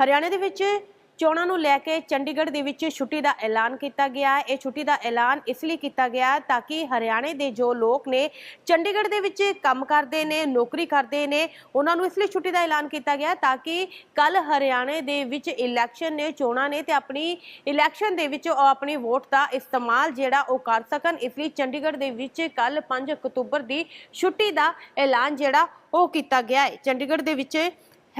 ਹਰਿਆਣਾ ਦੇ ਵਿੱਚ ਚੋਣਾਂ ਨੂੰ ਲੈ ਕੇ ਚੰਡੀਗੜ੍ਹ ਦੇ ਵਿੱਚ ਛੁੱਟੀ ਦਾ ਐਲਾਨ ਕੀਤਾ ਗਿਆ। ਇਹ ਛੁੱਟੀ ਦਾ ਐਲਾਨ ਇਸ ਲਈ ਕੀਤਾ ਗਿਆ ਤਾਂ ਕਿ ਹਰਿਆਣੇ ਦੇ ਜੋ ਲੋਕ ਨੇ ਚੰਡੀਗੜ੍ਹ ਦੇ ਵਿੱਚ ਕੰਮ ਕਰਦੇ ਨੇ, ਨੌਕਰੀ ਕਰਦੇ ਨੇ, ਉਹਨਾਂ ਨੂੰ ਇਸ ਲਈ ਛੁੱਟੀ ਦਾ ਐਲਾਨ ਕੀਤਾ ਗਿਆ ਤਾਂ ਕਿ ਕੱਲ ਹਰਿਆਣੇ ਦੇ ਵਿੱਚ ਇਲੈਕਸ਼ਨ ਨੇ, ਚੋਣਾਂ ਨੇ ਤੇ ਆਪਣੀ ਇਲੈਕਸ਼ਨ ਦੇ ਵਿੱਚ ਉਹ ਆਪਣੀ ਵੋਟ ਦਾ ਇਸਤੇਮਾਲ ਜਿਹੜਾ ਉਹ ਕਰ ਸਕਣ। ਇਸ ਲਈ ਚੰਡੀਗੜ੍ਹ ਦੇ ਵਿੱਚ ਕੱਲ 5 ਅਕਤੂਬਰ ਦੀ ਛੁੱਟੀ ਦਾ ਐਲਾਨ ਜਿਹੜਾ ਉਹ ਕੀਤਾ ਗਿਆ ਹੈ। ਚੰਡੀਗੜ੍ਹ ਦੇ ਵਿੱਚ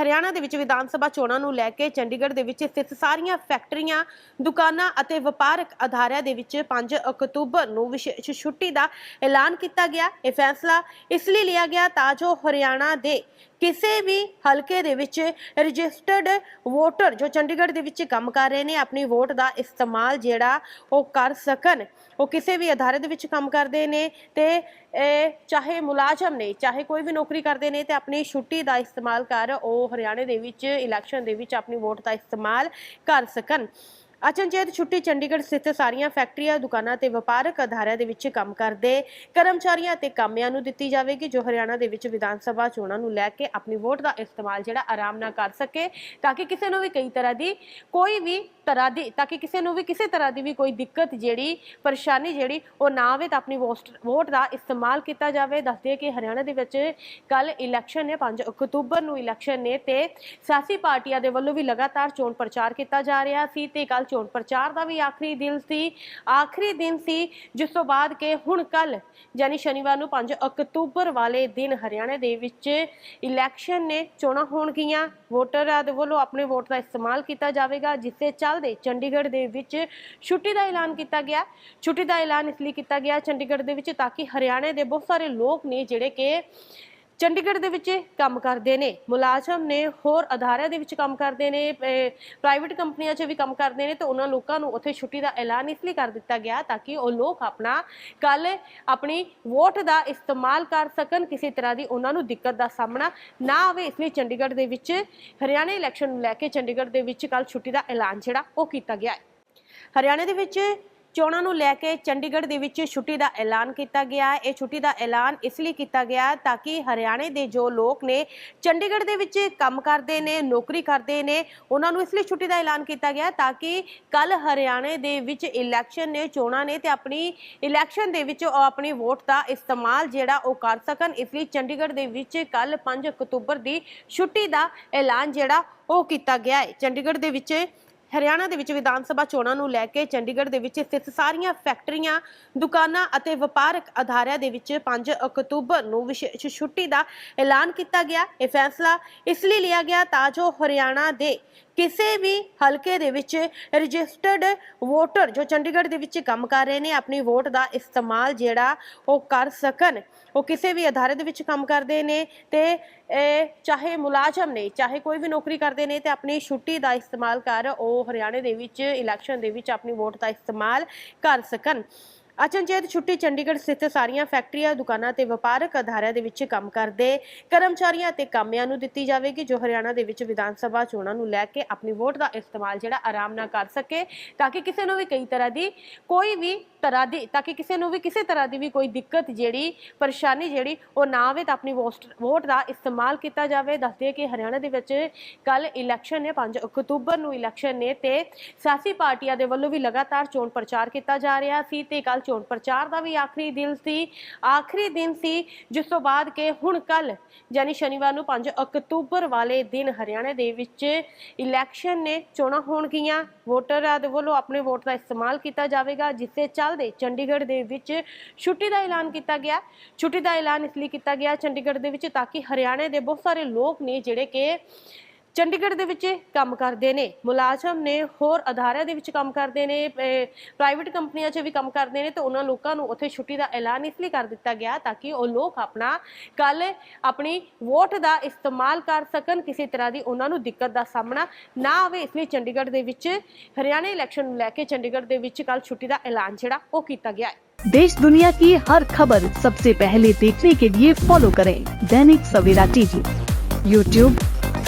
ਹਰਿਆਣਾ ਦੇ ਵਿੱਚ ਵਿਧਾਨ ਸਭਾ ਚੋਣਾਂ ਨੂੰ ਲੈ ਕੇ ਚੰਡੀਗੜ੍ਹ ਦੇ ਵਿੱਚ ਸਥਿਤ ਸਾਰੀਆਂ ਫੈਕਟਰੀਆਂ, ਦੁਕਾਨਾਂ ਅਤੇ ਵਪਾਰਕ ਅਦਾਰਿਆਂ ਦੇ ਵਿੱਚ 5 ਅਕਤੂਬਰ ਨੂੰ ਵਿਸ਼ੇਸ਼ ਛੁੱਟੀ ਦਾ ਐਲਾਨ ਕੀਤਾ ਗਿਆ। ਇਹ ਫੈਸਲਾ ਇਸ ਲਈ ਲਿਆ ਗਿਆ ਤਾਂ ਜੋ ਹਰਿਆਣਾ ਦੇ ਕਿਸੇ ਵੀ ਹਲਕੇ ਦੇ ਵਿੱਚ ਰਜਿਸਟਰਡ ਵੋਟਰ ਜੋ ਚੰਡੀਗੜ੍ਹ ਦੇ ਵਿੱਚ ਕੰਮ ਕਰ ਰਹੇ ਨੇ, ਆਪਣੀ ਵੋਟ ਦਾ ਇਸਤੇਮਾਲ ਜਿਹੜਾ ਉਹ ਕਰ ਸਕਣ। ਉਹ ਕਿਸੇ ਵੀ ਅਦਾਰੇ ਦੇ ਵਿੱਚ ਕੰਮ ਕਰਦੇ ਨੇ ਤੇ ਚਾਹੇ ਮੁਲਾਜ਼ਮ ਨੇ, ਚਾਹੇ ਕੋਈ ਵੀ ਨੌਕਰੀ ਕਰਦੇ ਨੇ ਤੇ ਆਪਣੀ ਛੁੱਟੀ ਦਾ ਇਸਤੇਮਾਲ ਕਰ ਉਹ ਹਰਿਆਣੇ ਦੇ ਵਿੱਚ ਇਲੈਕਸ਼ਨ ਦੇ ਵਿੱਚ ਆਪਣੀ ਵੋਟ ਦਾ ਇਸਤੇਮਾਲ ਕਰ ਸਕਣ। ਅਚਨਚੇਤ ਛੁੱਟੀ ਚੰਡੀਗੜ੍ਹ ਸਥਿਤ ਸਾਰੀਆਂ ਫੈਕਟਰੀਆਂ, ਦੁਕਾਨਾਂ ਤੇ ਵਪਾਰਕ ਅਦਾਰਿਆਂ ਦੇ ਵਿੱਚ ਕੰਮ ਕਰਦੇ ਕਰਮਚਾਰੀਆਂ ਤੇ ਕਾਮਿਆਂ ਨੂੰ ਦਿੱਤੀ ਜਾਵੇਗੀ, ਜੋ ਹਰਿਆਣਾ ਦੇ ਵਿੱਚ ਵਿਧਾਨ ਸਭਾ ਚੋਣਾਂ ਨੂੰ ਲੈ ਕੇ ਆਪਣੀ ਵੋਟ ਦਾ ਇਸਤੇਮਾਲ ਜਿਹੜਾ ਆਰਾਮ ਨਾਲ ਕਰ ਸਕੇ, ਤਾਂ ਕਿ ਕਿਸੇ ਨੂੰ ਵੀ ਕਈ ਤਰ੍ਹਾਂ ਦੀ ਕੋਈ ਵੀ ਤਰ੍ਹਾਂ ਦੀ, ਤਾਂ ਕਿ ਕਿਸੇ ਨੂੰ ਵੀ ਕਿਸੇ ਤਰ੍ਹਾਂ ਦੀ ਵੀ ਕੋਈ ਦਿੱਕਤ ਜਿਹੜੀ, ਪਰੇਸ਼ਾਨੀ ਜਿਹੜੀ, ਉਹ ਨਾ ਆਵੇ, ਤਾਂ ਆਪਣੀ ਵੋਸਟ- ਵੋਟ ਦਾ ਇਸਤੇਮਾਲ ਕੀਤਾ ਜਾਵੇ। ਦੱਸਦੇ ਕਿ ਹਰਿਆਣਾ ਦੇ ਵਿੱਚ ਕੱਲ ਇਲੈਕਸ਼ਨ ਨੇ 5 ਅਕਤੂਬਰ ਨੂੰ ਇਲੈਕਸ਼ਨ ਨੇ ਤੇ ਸਿਆਸੀ ਪਾਰਟੀਆਂ ਦੇ ਵੱਲੋਂ ਵੀ ਲਗਾਤਾਰ ਚੋਣ ਪ੍ਰਚਾਰ ਕੀਤਾ ਜਾ ਰਿਹਾ ਸੀ ਤੇ ਕੱਲ ਚੋਣ ਪ੍ਰਚਾਰ ਦਾ ਵੀ ਆਖਰੀ ਦਿਨ ਸੀ। ਆਖਰੀ ਦਿਨ ਸੀ, ਜਿਸ ਤੋਂ ਬਾਅਦ ਕਿ ਹੁਣ ਕੱਲ ਯਾਨੀ ਸ਼ਨੀਵਾਰ ਨੂੰ 5 ਅਕਤੂਬਰ ਵਾਲੇ ਦਿਨ ਹਰਿਆਣਾ ਦੇ ਵਿੱਚ ਇਲੈਕਸ਼ਨ ਨੇ ਚੋਣਾਂ ਹੋਣਗੀਆਂ। ਵੋਟਰਾਂ ਦੇ ਵੱਲੋਂ ਆਪਣੇ ਵੋਟ ਦਾ ਇਸਤੇਮਾਲ ਕੀਤਾ ਜਾਵੇਗਾ, ਜਿਸ 'ਤੇ ਚੱਲ ਦੇ ਚੰਡੀਗੜ੍ਹ ਦੇ ਵਿੱਚ ਛੁੱਟੀ ਦਾ ਐਲਾਨ ਕੀਤਾ ਗਿਆ। ਛੁੱਟੀ ਦਾ ਐਲਾਨ ਇਸ ਲਈ ਕੀਤਾ ਗਿਆ ਚੰਡੀਗੜ੍ਹ ਦੇ ਵਿੱਚ ਤਾਂ ਕਿ ਹਰਿਆਣੇ ਦੇ ਬਹੁਤ ਸਾਰੇ ਲੋਕ ਨੇ ਜਿਹੜੇ ਕਿ ਚੰਡੀਗੜ੍ਹ ਦੇ ਵਿੱਚ ਕੰਮ ਕਰਦੇ ਨੇ। ਮੁਲਾਜ਼ਮ ਨੇ ਹੋਰ ਅਦਾਰਿਆਂ ਦੇ ਵਿੱਚ ਕੰਮ ਕਰਦੇ ਨੇ ਪ੍ਰਾਈਵੇਟ ਕੰਪਨੀਆਂ 'ਚ ਵੀ ਕੰਮ ਕਰਦੇ ਨੇ ਤੇ ਉਹਨਾਂ ਲੋਕਾਂ ਨੂੰ ਉੱਥੇ ਛੁੱਟੀ ਦਾ ਐਲਾਨ ਇਸ ਲਈ ਕਰ ਦਿੱਤਾ ਗਿਆ ਤਾਂ ਕਿ ਉਹ ਲੋਕ ਆਪਣਾ ਕੱਲ ਆਪਣੀ ਵੋਟ ਦਾ ਇਸਤੇਮਾਲ ਕਰ ਸਕਣ, ਕਿਸੇ ਤਰ੍ਹਾਂ ਦੀ ਉਹਨਾਂ ਨੂੰ ਦਿੱਕਤ ਦਾ ਸਾਹਮਣਾ ਨਾ ਆਵੇ। ਇਸ ਲਈ ਚੰਡੀਗੜ੍ਹ ਦੇ ਵਿੱਚ ਹਰਿਆਣਾ ਇਲੈਕਸ਼ਨ ਨੂੰ ਲੈ ਕੇ ਚੰਡੀਗੜ੍ਹ ਦੇ ਵਿੱਚ ਕੱਲ ਛੁੱਟੀ ਦਾ ਐਲਾਨ ਜਿਹੜਾ ਉਹ ਕੀਤਾ ਗਿਆ ਹੈ। ਹਰਿਆਣਾ ਦੇ ਵਿੱਚ ਚੋਣਾਂ ਨੂੰ ਲੈ ਕੇ ਚੰਡੀਗੜ੍ਹ ਦੇ ਵਿੱਚ ਛੁੱਟੀ ਦਾ ਐਲਾਨ ਕੀਤਾ ਗਿਆ ਹੈ। ਇਹ ਛੁੱਟੀ ਦਾ ਐਲਾਨ ਇਸ ਲਈ ਕੀਤਾ ਗਿਆ ਤਾਂ ਕਿ ਹਰਿਆਣੇ ਦੇ ਜੋ ਲੋਕ ਨੇ ਚੰਡੀਗੜ੍ਹ ਦੇ ਵਿੱਚ ਕੰਮ ਕਰਦੇ ਨੇ, ਨੌਕਰੀ ਕਰਦੇ ਨੇ, ਉਹਨਾਂ ਨੂੰ ਇਸ ਲਈ ਛੁੱਟੀ ਦਾ ਐਲਾਨ ਕੀਤਾ ਗਿਆ ਤਾਂ ਕਿ ਕੱਲ ਹਰਿਆਣੇ ਦੇ ਵਿੱਚ ਇਲੈਕਸ਼ਨ ਨੇ, ਚੋਣਾਂ ਨੇ ਤੇ ਆਪਣੀ ਇਲੈਕਸ਼ਨ ਦੇ ਵਿੱਚ ਉਹ ਆਪਣੀ ਵੋਟ ਦਾ ਇਸਤੇਮਾਲ ਜਿਹੜਾ ਉਹ ਕਰ ਸਕਣ। ਇਸ ਲਈ ਚੰਡੀਗੜ੍ਹ ਦੇ ਵਿੱਚ ਕੱਲ 5 ਅਕਤੂਬਰ ਦੀ ਛੁੱਟੀ ਦਾ ਐਲਾਨ ਜਿਹੜਾ ਉਹ ਕੀਤਾ ਗਿਆ ਹੈ। ਚੰਡੀਗੜ੍ਹ ਦੇ ਵਿੱਚ ਹਰਿਆਣਾ ਦੇ ਵਿੱਚ ਵਿਧਾਨ ਸਭਾ ਚੋਣਾਂ ਨੂੰ ਲੈ ਕੇ ਚੰਡੀਗੜ੍ਹ ਦੇ ਵਿੱਚ ਸਥਿਤ ਸਾਰੀਆਂ ਫੈਕਟਰੀਆਂ, ਦੁਕਾਨਾਂ ਅਤੇ ਵਪਾਰਕ ਅਦਾਰਿਆਂ ਦੇ ਵਿੱਚ 5 ਅਕਤੂਬਰ ਨੂੰ ਵਿਸ਼ੇਸ਼ ਛੁੱਟੀ ਦਾ ਐਲਾਨ ਕੀਤਾ ਗਿਆ। ਇਹ ਫੈਸਲਾ ਇਸ ਲਈ ਲਿਆ ਗਿਆ ਤਾਂ ਜੋ ਹਰਿਆਣਾ ਦੇ ਕਿਸੇ ਵੀ ਹਲਕੇ ਦੇ ਵਿੱਚ ਰਜਿਸਟਰਡ ਵੋਟਰ ਜੋ ਚੰਡੀਗੜ੍ਹ ਦੇ ਵਿੱਚ ਕੰਮ ਕਰ ਰਹੇ ਨੇ, ਆਪਣੀ ਵੋਟ ਦਾ ਇਸਤੇਮਾਲ ਜਿਹੜਾ ਉਹ ਕਰ ਸਕਣ। ਉਹ ਕਿਸੇ ਵੀ ਅਦਾਰੇ ਦੇ ਵਿੱਚ ਕੰਮ ਕਰਦੇ ਨੇ ਤੇ ਚਾਹੇ ਮੁਲਾਜ਼ਮ ਨੇ, ਚਾਹੇ ਕੋਈ ਵੀ ਨੌਕਰੀ ਕਰਦੇ ਨੇ ਤੇ ਆਪਣੀ ਛੁੱਟੀ ਦਾ ਇਸਤੇਮਾਲ ਕਰ ਉਹ ਹਰਿਆਣੇ ਦੇ ਵਿੱਚ ਇਲੈਕਸ਼ਨ ਦੇ ਵਿੱਚ ਆਪਣੀ ਵੋਟ ਦਾ ਇਸਤੇਮਾਲ ਕਰ ਸਕਣ। ਅਚਨਚੇਤ ਛੁੱਟੀ ਚੰਡੀਗੜ੍ਹ ਸਥਿਤ ਸਾਰੀਆਂ ਫੈਕਟਰੀਆਂ, ਦੁਕਾਨਾਂ ਤੇ ਵਪਾਰਕ ਅਦਾਰਿਆਂ ਦੇ ਵਿੱਚ ਕੰਮ ਕਰਦੇ ਕਰਮਚਾਰੀਆਂ ਤੇ ਕਾਮਿਆਂ ਨੂੰ ਦਿੱਤੀ ਜਾਵੇਗੀ, ਜੋ ਹਰਿਆਣਾ ਦੇ ਵਿੱਚ ਵਿਧਾਨ ਸਭਾ ਚੋਣਾਂ ਨੂੰ ਲੈ ਕੇ ਆਪਣੀ ਵੋਟ ਦਾ ਇਸਤੇਮਾਲ ਜਿਹੜਾ ਆਰਾਮ ਨਾਲ ਕਰ ਸਕੇ, ਤਾਂ ਕਿ ਕਿਸੇ ਨੂੰ ਵੀ ਕਈ ਤਰ੍ਹਾਂ ਦੀ ਕੋਈ ਵੀ ਤਰ੍ਹਾਂ ਦੀ, ਤਾਂ ਕਿ ਕਿਸੇ ਨੂੰ ਵੀ ਕਿਸੇ ਤਰ੍ਹਾਂ ਦੀ ਵੀ ਕੋਈ ਦਿੱਕਤ ਜਿਹੜੀ, ਪਰੇਸ਼ਾਨੀ ਜਿਹੜੀ, ਉਹ ਨਾ ਆਵੇ, ਤਾਂ ਆਪਣੀ ਵੋਸਟ- ਵੋਟ ਦਾ ਇਸਤੇਮਾਲ ਕੀਤਾ ਜਾਵੇ। ਦੱਸਦੇ ਕਿ ਹਰਿਆਣਾ ਦੇ ਵਿੱਚ ਕੱਲ ਇਲੈਕਸ਼ਨ ਨੇ 5 ਅਕਤੂਬਰ ਨੂੰ ਇਲੈਕਸ਼ਨ ਨੇ ਤੇ ਸਿਆਸੀ ਪਾਰਟੀਆਂ ਦੇ ਵੱਲੋਂ ਵੀ ਲਗਾਤਾਰ ਚੋਣ ਪ੍ਰਚਾਰ ਕੀਤਾ ਜਾ ਰਿਹਾ ਸੀ ਤੇ ਕੱਲ ਚੋਣ ਪ੍ਰਚਾਰ ਦਾ ਵੀ ਆਖਰੀ ਦਿਨ ਸੀ। ਆਖਰੀ ਦਿਨ ਸੀ, ਜਿਸ ਤੋਂ ਬਾਅਦ ਕਿ ਹੁਣ ਕੱਲ ਯਾਨੀ ਸ਼ਨੀਵਾਰ ਨੂੰ 5 ਅਕਤੂਬਰ ਵਾਲੇ ਦਿਨ ਹਰਿਆਣਾ ਦੇ ਵਿੱਚ ਇਲੈਕਸ਼ਨ ਨੇ ਚੋਣਾਂ ਹੋਣਗੀਆਂ। ਵੋਟਰਾਂ ਦੇ ਵੱਲੋਂ ਆਪਣੇ ਵੋਟ ਦਾ ਇਸਤੇਮਾਲ ਕੀਤਾ ਜਾਵੇਗਾ ਜਿਸ ਦੇ ਚੱਲਦੇ ਚੰਡੀਗੜ੍ਹ ਦੇ ਵਿੱਚ ਛੁੱਟੀ ਦਾ ਐਲਾਨ ਕੀਤਾ ਗਿਆ। ਛੁੱਟੀ ਦਾ ਐਲਾਨ ਇਸ ਲਈ ਕੀਤਾ ਗਿਆ ਚੰਡੀਗੜ੍ਹ ਦੇ ਵਿੱਚ, ਤਾਂ ਕਿ ਹਰਿਆਣਾ ਦੇ ਬਹੁਤ ਸਾਰੇ ਲੋਕ ਨੇ ਜਿਹੜੇ ਕਿ ਚੰਡੀਗੜ੍ਹ ਦੇ ਵਿੱਚ ਕੰਮ ਕਰਦੇ ਨੇ ਮੁਲਾਜ਼ਮ ਨੇ ਹੋਰ ਅਦਾਰਿਆਂ ਦੇ ਵਿੱਚ ਕੰਮ ਕਰਦੇ ਨੇ ਪ੍ਰਾਈਵੇਟ ਕੰਪਨੀਆਂ 'ਚ ਵੀ ਕੰਮ ਕਰਦੇ ਨੇ ਤੇ ਉਹਨਾਂ ਲੋਕਾਂ ਨੂੰ ਉੱਥੇ ਛੁੱਟੀ ਦਾ ਐਲਾਨ ਇਸ ਲਈ ਕਰ ਦਿੱਤਾ ਗਿਆ ਤਾਂ ਕਿ ਉਹ ਲੋਕ ਆਪਣਾ ਕੱਲ ਆਪਣੀ ਵੋਟ ਦਾ ਇਸਤੇਮਾਲ ਕਰ ਸਕਣ ਕਿਸੇ ਤਰ੍ਹਾਂ ਦੀ ਉਹਨਾਂ ਨੂੰ ਦਿੱਕਤ ਦਾ ਸਾਹਮਣਾ ਨਾ ਆਵੇ ਇਸ ਲਈ ਚੰਡੀਗੜ੍ਹ ਦੇ ਵਿੱਚ ਹਰਿਆਣਾ ਇਲੈਕਸ਼ਨ ਨੂੰ ਲੈ ਕੇ ਚੰਡੀਗੜ੍ਹ ਦੇ ਵਿੱਚ ਕੱਲ ਛੁੱਟੀ ਦਾ ਐਲਾਨ ਜਿਹੜਾ ਉਹ ਕੀਤਾ ਗਿਆ ਹੈ देश दुनिया की हर खबर सबसे पहले देखने के लिए फॉलो करें दैनिक सवेरा टीवी यूट्यूब